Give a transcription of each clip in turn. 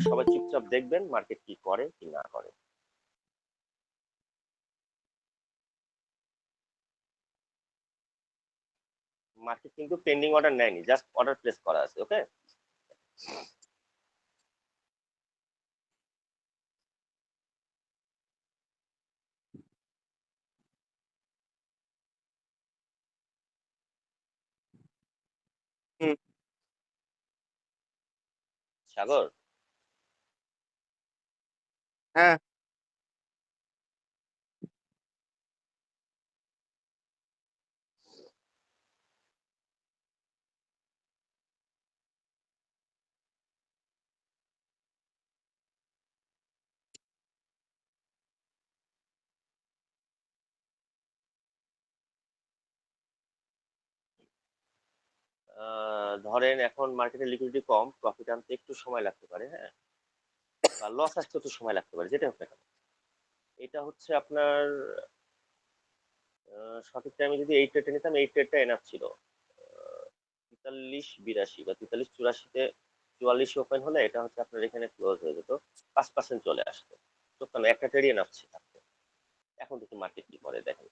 সবাই চুপচাপ দেখবেন মার্কেট কি করে কি না করে। মার্কেট কিন্তু পেন্ডিং অর্ডার নেয়নি জাস্ট অর্ডার প্লেস করা আছে ওকে সাগর? হ্যাঁ। ধরেন এখন মার্কেটে লিকুইডিটি কম প্রফিট আনতে একটু সময় লাগতে পারে হ্যাঁ? বা লস আসতে একটু সময় লাগতে পারে যেটা হোক না কেন। এটা হচ্ছে আপনার সঠিক টাইমে যদি এই ট্রেডটা নিতাম এই ট্রেডটা এনাফ ছিল। তেতাল্লিশ, বিরাশি বা তেতাল্লিশ, চুরাশিতে চুয়াল্লিশ ওপেন হলে এটা হচ্ছে আপনার এখানে ক্লোজ হয়ে যেত, পাঁচ পার্সেন্ট চলে আসতো। তো একটা ট্রেডই এনাফ ছিল। এখন দেখি মার্কেট কি করে, দেখেন।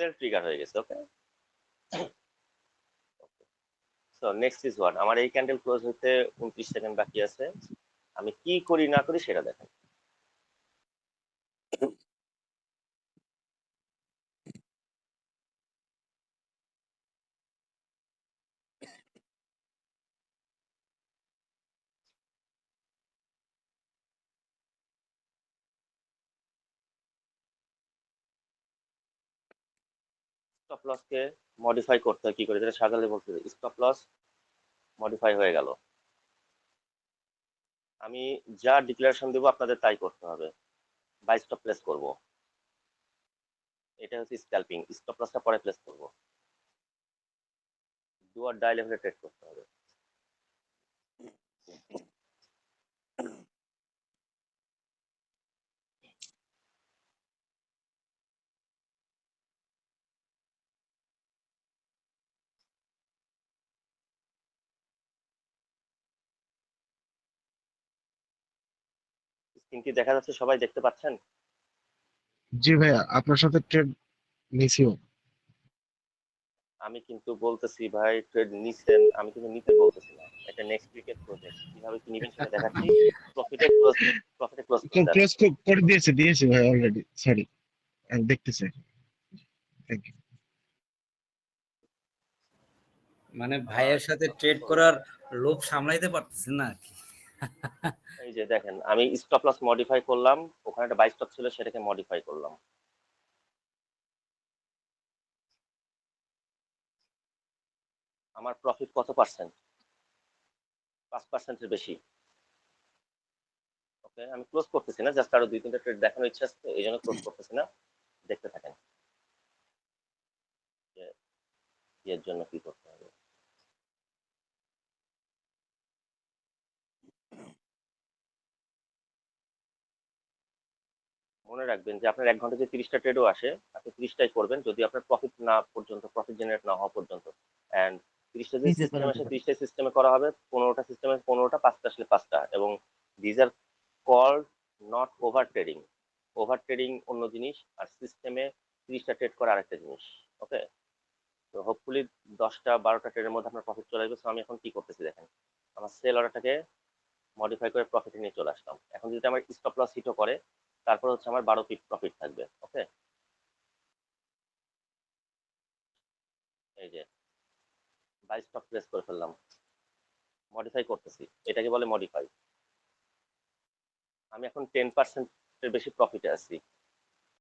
সেল ট্রিগার হয়ে গেছে okay so next is what আমার এই ক্যান্ডেল ক্লোজ হতে উনত্রিশ সেকেন্ড বাকি আছে। আমি কি করি, না করি, সেটা দেখেন। স্টপ লসকে মডিফাই করতে হয়, কি করে? যেটা সাজালে বলতে স্টপ লস মডিফাই হয়ে গেল। আমি যা ডিক্লারেশন দেবো আপনাদের তাই করতে হবে। বাই স্টপ প্লেস করব। এটা হচ্ছে স্ক্যাল্পিং স্টপ লসটা পরে প্লেস করব। ডুয়ার ডাই লেভেলে ট্রেড করতে হবে। স্ক্রিন কি দেখা যাচ্ছে? সবাই দেখতে পাচ্ছেন? জি ভাইয়া আপনার সাথে ট্রেড নিছিও আমি কিন্তু বলতেছি ভাই ট্রেড নিছেন আমি কিন্তু নিতে বলতেছি না। এটা নেক্সট উইকের প্রজেক্ট কীভাবে কি নিবেন সেটা দেখাচ্ছি। প্রফিটে ক্লোজ প্রফিটে ক্লোজ ক্লোজ করে দিয়েছে দিয়েছে ভাই অলরেডি সরি আমি দেখতেছি। থ্যাংক ইউ মানে ভাইয়ের সাথে ট্রেড করার লোভ সামলাইতে পারতেছেন না আর কি। এই যে দেখেন, আমি স্টপ লস মডিফাই করলাম, ওখানে একটা বাই স্টপ ছিল, সেটাকে মডিফাই করলাম। আমার প্রফিট কত পার্সেন্ট পাঁচ পার্সেন্টের বেশি। ওকে আমি ক্লোজ করতেছি না জাস্ট আরও দুই, তিনটা ট্রেড দেখানোর ইচ্ছা আছে, এই জন্য ক্লোজ করতেছি না। দেখতে থাকেন এর জন্য কি করতে হবে মনে রাখবেন যে আপনার এক ঘণ্টা যে তিরিশটা ট্রেডও আসে আপনি তিরিশটাই করবেন যদি আপনার প্রফিট না পর্যন্ত প্রফিট জেনারেট না হওয়া পর্যন্ত। অ্যান্ড তিরিশটা যে সিস্টেম আসে তিরিশটা সিস্টেমে করা হবে পনেরোটা সিস্টেমে পনেরোটা পাঁচটা আসলে পাঁচটা। এবং these are call not over trading over trading অন্য জিনিস আর সিস্টেমে তিরিশটা ট্রেড করা আরেকটা জিনিস ওকে তো হোপফুলি দশটা বারোটা ট্রেডের মধ্যে আপনার প্রফিট চলে আসবে। তো আমি এখন কি করতেছি দেখেন আমার সেল অর্ডারটাকে মডিফাই করে প্রফিটে নিয়ে চলে আসলাম। এখন যদি আমার স্টপ লস হিটও করে তারপর হচ্ছে আমার বারো পিট প্রফিট থাকবে ওকে এই যে প্রেস করে ফেললাম। মডিফাই করতেছি, এটাকে বলে মডিফাই আমি এখন টেন পার্সেন্টের বেশি প্রফিটে আছি।